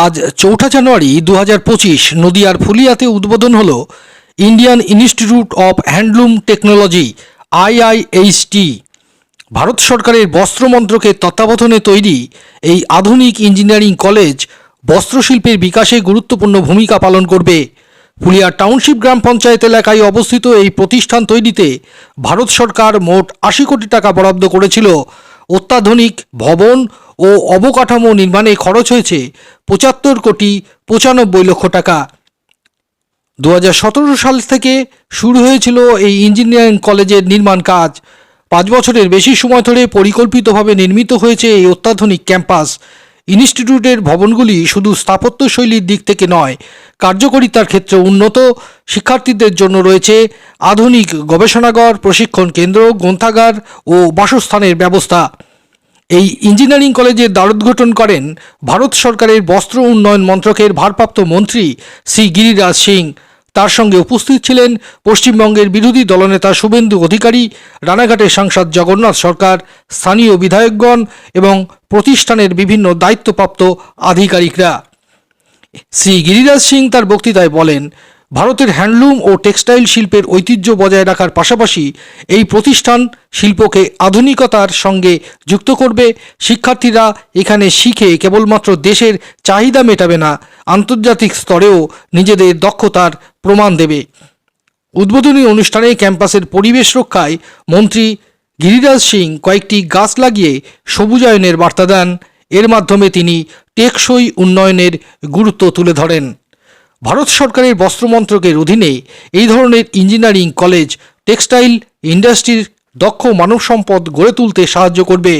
আজ চৌঠা জানুয়ারি দু হাজার পঁচিশ নদিয়ার ফুলিয়াতে উদ্বোধন হল Indian institute of handloom technology, IIHT. Bharat সরকারের বস্ত্র মন্ত্রকের তত্ত্বাবধানে তৈরি এই আধুনিক ইঞ্জিনিয়ারিং কলেজ বস্ত্রশিল্পের বিকাশে গুরুত্বপূর্ণ ভূমিকা পালন করবে। ফুলিয়া টাউনশিপ গ্রাম পঞ্চায়েত এলাকায় অবস্থিত এই প্রতিষ্ঠান তৈরিতে ভারত সরকার মোট আশি কোটি টাকা বরাদ্দ করেছিল। অত্যাধুনিক ভবন ও অবকাঠামো নির্মাণে খরচ হয়েছে পঁচাত্তর কোটি পঁচানব্বই লক্ষ টাকা। দু হাজার সতেরো সাল থেকে শুরু হয়েছিল এই ইঞ্জিনিয়ারিং কলেজের নির্মাণ কাজ। পাঁচ বছরের বেশি সময় ধরে পরিকল্পিতভাবে নির্মিত হয়েছে এই অত্যাধুনিক ক্যাম্পাস। ইনস্টিটিউটের ভবনগুলি শুধু স্থাপত্যশৈলীর দিক থেকে নয়, কার্যকরিতার ক্ষেত্রে উন্নত। শিক্ষার্থীদের জন্য রয়েছে আধুনিক গবেষণাগার, প্রশিক্ষণ কেন্দ্র, গ্রন্থাগার ও বাসস্থানের ব্যবস্থা। এই ইঞ্জিনিয়ারিং কলেজের দ্বারোদ্ঘাটন করেন ভারত সরকারের বস্ত্র উন্নয়ন মন্ত্রকের ভারপ্রাপ্ত মন্ত্রী শ্রী গিরিরাজ সিং। তার সঙ্গে উপস্থিত ছিলেন পশ্চিমবঙ্গের বিরোধী দলনেতা শুভেন্দু অধিকারী, রানাঘাটের সাংসদ জগন্নাথ সরকার, স্থানীয় বিধায়কগণ এবং প্রতিষ্ঠানের বিভিন্ন দায়িত্বপ্রাপ্ত আধিকারিকরা। শ্রী গিরিরাজ সিং তার বক্তৃতায় বলেন ভারতের হ্যান্ডলুম ও টেক্সটাইল শিল্পের ঐতিহ্য বজায় রাখার পাশাপাশি এই প্রতিষ্ঠান শিল্পকে আধুনিকতার সঙ্গে যুক্ত করবে। শিক্ষার্থীরা এখানে শিখে কেবলমাত্র দেশের চাহিদা মেটাবে না, আন্তর্জাতিক স্তরেও নিজেদের দক্ষতার প্রমাণ দেবে। উদ্বোধনী অনুষ্ঠানে ক্যাম্পাসের পরিবেশ রক্ষায় মন্ত্রী গিরিরাজ সিং কয়েকটি গাছ লাগিয়ে সবুজায়নের বার্তা দেন। এর মাধ্যমে তিনি টেকসই উন্নয়নের গুরুত্ব তুলে ধরেন। ভারত সরকারের বস্ত্র মন্ত্রকের অধীনে এই ধরনের ইঞ্জিনিয়ারিং কলেজ, টেক্সটাইল ইন্ডাস্ট্রির দক্ষ মানব সম্পদ গড়ে তুলতে সাহায্য করবে।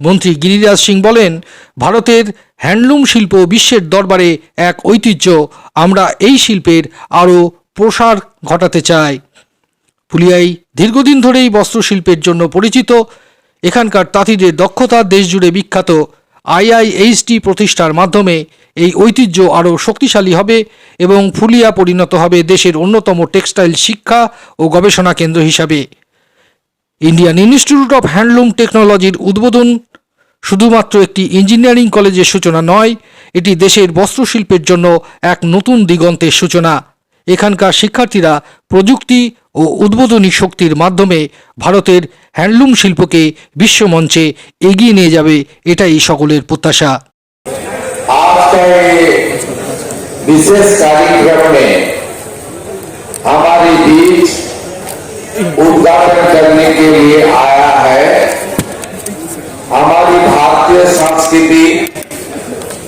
মন্ত্রী গিরিরাজ সিং বলেন, ভারতের হ্যান্ডলুম শিল্প বিশ্বের দরবারে এক ঐতিহ্য। আমরা এই শিল্পের আরও প্রসার ঘটাতে চাই। ফুলিয়াই দীর্ঘদিন ধরেই বস্ত্রশিল্পের জন্য পরিচিত। এখানকার তাঁতিদের দক্ষতা দেশজুড়ে বিখ্যাত। আইআইএইচটি প্রতিষ্ঠার মাধ্যমে এই ঐতিহ্য আরও শক্তিশালী হবে এবং ফুলিয়া পরিণত হবে দেশের অন্যতম টেক্সটাইল শিক্ষা ও গবেষণা কেন্দ্র হিসাবে। ইন্ডিয়ান ইনস্টিটিউট অফ হ্যান্ডলুম টেকনোলজির উদ্বোধন শুধুমাত্র একটি ইঞ্জিনিয়ারিং কলেজের সূচনা নয়, এটি দেশের বস্ত্রশিল্পের জন্য এক নতুন দিগন্তের সূচনা। এখানকার শিক্ষার্থীরা প্রযুক্তি ও উদ্বোধনী শক্তির মাধ্যমে ভারতের হ্যান্ডলুম শিল্পকে বিশ্বমঞ্চে এগিয়ে নিয়ে যাবে, এটাই সকলের প্রত্যাশা। आज का ये विशेष कार्यक्रम में हमारे बीच उद्घाटन करने के लिए आया है। हमारी भारतीय संस्कृति,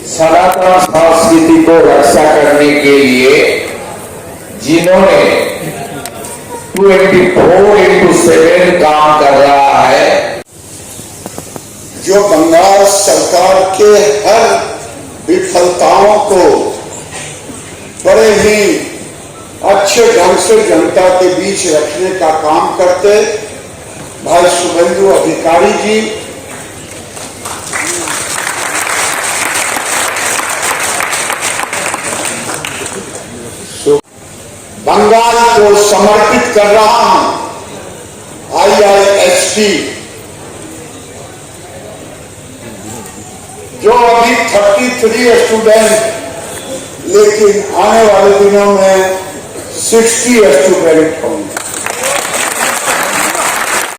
सनातन संस्कृति को रक्षा करने के लिए जिन्होंने 24 फोर इंटू सेवन काम कर रहा है, जो बंगाल सरकार के हर विफलताओं को बड़े ही अच्छे ढंग से जनता के बीच रखने का काम करते भाई शुभेंदु अधिकारी जी। बंगाल को समर्पित कर रहा हूँ आईआईएसटी जो अभी 33 स्टूडेंट लेकिन आने वाले दिनों में 60 स्टूडेंट होंगे।